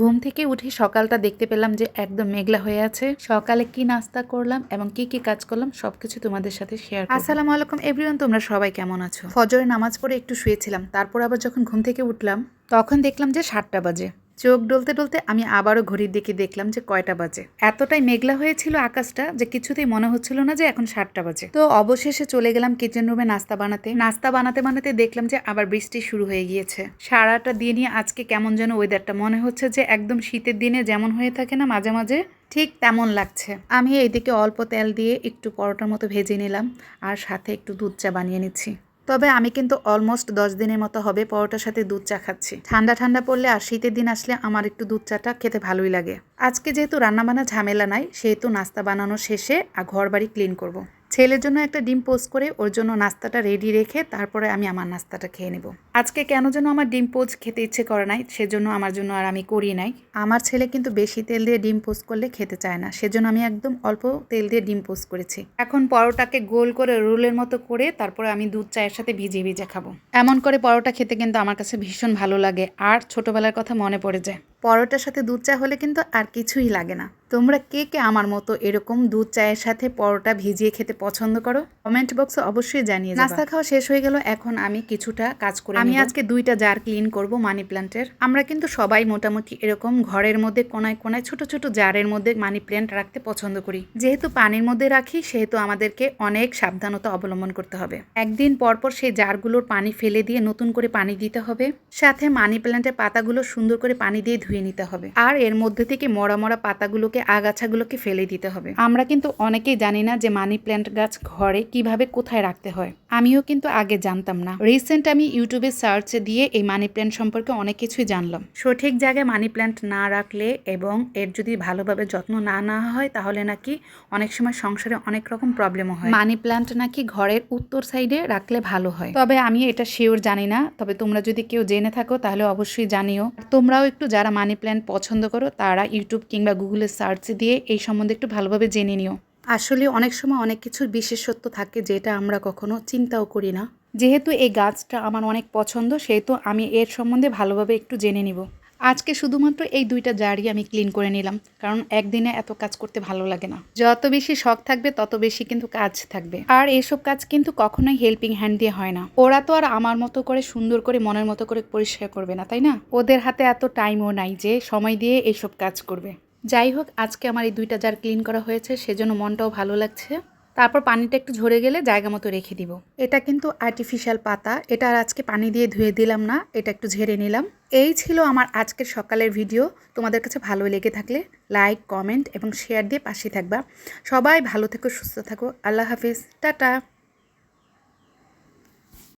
ঘুম থেকে উঠে সকালটা দেখতে পেলাম যে একদম মেঘলা হয়ে আছে। সকালে কি নাস্তা করলাম এবং কি কি কাজ করলাম সবকিছু তোমাদের সাথে শেয়ার আসসালামু আলাইকুম এভরিওয়ান তোমরা সবাই কেমন আছো? ফজরে নামাজ পড়ে একটু শুয়েছিলাম, তারপর আবার যখন ঘুম থেকে উঠলাম, তখন দেখলাম যে সাতটা বাজে। চোখ ডলতে ডলতে আমি আবারও ঘড়ির দিকে দেখলাম যে কয়টা বাজে। এতটাই মেঘলা হয়েছিল আকাশটা যে কিছুতেই মনে হচ্ছিল না যে এখন সাতটা বাজে। তো অবশেষে চলে গেলাম কিচেন রুমে নাস্তা বানাতে। নাস্তা বানাতে বানাতে দেখলাম যে আবার বৃষ্টি শুরু হয়ে গিয়েছে। সারাটা দিনই আজকে কেমন যেন ওয়েদারটা মনে হচ্ছে যে একদম শীতের দিনে যেমন হয়ে থাকে না মাঝে মাঝে, ঠিক তেমন লাগছে। আমি এইদিকে অল্প তেল দিয়ে একটু পরোটার মতো ভেজে নিলাম আর সাথে একটু দুধ চা বানিয়ে নিচ্ছি। তবে আমি কিন্তু অলমোস্ট দশ দিনের মতো হবে পরোটার সাথে দুধ চা খাচ্ছি ঠান্ডা ঠান্ডা পড়লে আর শীতের দিন আসলে আমার একটু দুধ চাটা খেতে ভালোই লাগে আজকে যেহেতু রান্নাবান্না ঝামেলা নাই, সেহেতু নাস্তা বানানো শেষে আর ঘর বাড়ি ক্লিন করব। ছেলের জন্য একটা ডিম পোস্ট করে ওর জন্য নাস্তাটা রেডি রেখে তারপরে আমি আমার নাস্তাটা খেয়ে নেব। আজকে কেন যেন আমার ডিম পোস্ট খেতে ইচ্ছে করে নাই, সেজন্য আমার জন্য আর আমি করি নাই। আমার ছেলে কিন্তু বেশি তেল দিয়ে ডিম পোস্ট করলে খেতে চায় না, সেজন্য আমি একদম অল্প তেল দিয়ে ডিম পোস্ট করেছি। এখন পরোটাকে গোল করে রোলের মতো করে তারপরে আমি দুধ, চায়ের সাথে ভিজিয়ে ভিজে খাব। এমন করে পরোটা খেতে কিন্তু আমার কাছে ভীষণ ভালো লাগে, আর ছোটবেলার কথা মনে পড়ে যায়। পরোটার সাথে দুধ, চা হলে কিন্তু আর কিছুই লাগে না। তোমরা কে কে আমার মতো এরকম দুধ চায়ের সাথে পরোটা ভিজিয়ে খেতে পছন্দ করো? কমেন্ট বক্সে অবশ্যই জানিয়ে নাস্তা খাওয়া শেষ হয়ে গেল এখন আমি কিছুটা কাজ করি আমি আজকে দুইটা জার ক্লিন করব মানি প্ল্যান্টের আমরা কিন্তু সবাই মোটামুটি এরকম ঘরের মধ্যে কোনায় কোনায় ছোট ছোট জারের মধ্যে মানি প্ল্যান্ট রাখতে পছন্দ করি। যেহেতু পানির মধ্যে রাখি সেহেতু আমাদেরকে অনেক সাবধানতা অবলম্বন করতে হবে। একদিন পরপর সেই জারগুলোর পানি ফেলে দিয়ে নতুন করে পানি দিতে হবে। সাথে মানি প্ল্যান্টের পাতাগুলো সুন্দর করে পানি দিয়ে ধুয়ে নিতে হবে। আর এর মধ্যে থেকে মরা মরা পাতাগুলোকে আগাছাগুলোকে ফেলে দিতে হবে। আমরা কিন্তু অনেকেই জানি না যে মানি প্ল্যান্ট গাছ ঘরে কীভাবে কোথায় রাখতে হয়। আমিও কিন্তু আগে জানতাম না। রিসেন্ট আমি ইউটিউবে সার্চ দিয়ে এই মানি প্ল্যান্ট সম্পর্কে অনেক কিছুই জানলাম। সঠিক জায়গায় মানি প্ল্যান্ট না রাখলে এবং এর যদি ভালোভাবে যত্ন না নেওয়া হয় তাহলে নাকি অনেক সময় সংসারে অনেক রকম প্রবলেমও হয়। মানি প্ল্যান্ট নাকি ঘরের উত্তর সাইডে রাখলে ভালো হয়। তবে আমি এটা শিওর জানি না। তবে তোমরা যদি কেউ জেনে থাকো তাহলে অবশ্যই জানিও। তোমরাও একটু যারা মানি প্ল্যান্ট পছন্দ করো তারা ইউটিউব কিংবা গুগলে সার্চ দিয়ে এই সম্বন্ধে একটু ভালোভাবে জেনে নিও। আসলে অনেক সময় অনেক কিছুর বিশেষত্ব থাকে যেটা আমরা কখনো চিন্তাও করি না। যেহেতু এই গাছটা আমার অনেক পছন্দ সেহেতু আমি এর সম্বন্ধে ভালোভাবে একটু জেনে নিব। আজকে শুধুমাত্র এই দুইটা জারি আমি ক্লিন করে নিলাম কারণ একদিনে এত কাজ করতে ভালো লাগে না। যত বেশি শখ থাকবে তত বেশি কিন্তু কাজ থাকবে। আর এসব কাজ কিন্তু কখনোই হেল্পিং হ্যান্ড দিয়ে হয় না। ওরা তো আর আমার মতো করে সুন্দর করে মনের মতো করে পরিষ্কার করবে না তাই না? ওদের হাতে এত টাইমও নাই যে সময় দিয়ে এইসব কাজ করবে। যাই হোক, আজকে আমার এই দুইটা জার ক্লিন করা হয়েছে, সেজন্য মনটাও ভালো লাগছে। তারপর পানিটা একটু ঝরে গেলে জায়গা মতো রেখে দিব। এটা কিন্তু আর্টিফিশিয়াল পাতা, এটা আর আজকে পানি দিয়ে ধুয়ে দিলাম না, এটা একটু ঝেড়ে নিলাম। এই ছিল আমার আজকের সকালের ভিডিও। তোমাদের কাছে ভালো লেগে থাকলে লাইক কমেন্ট এবং শেয়ার দিয়ে পাশে থাকবা। সবাই ভালো থেকো, সুস্থ থাকো। আল্লাহ হাফিজ। টাটা।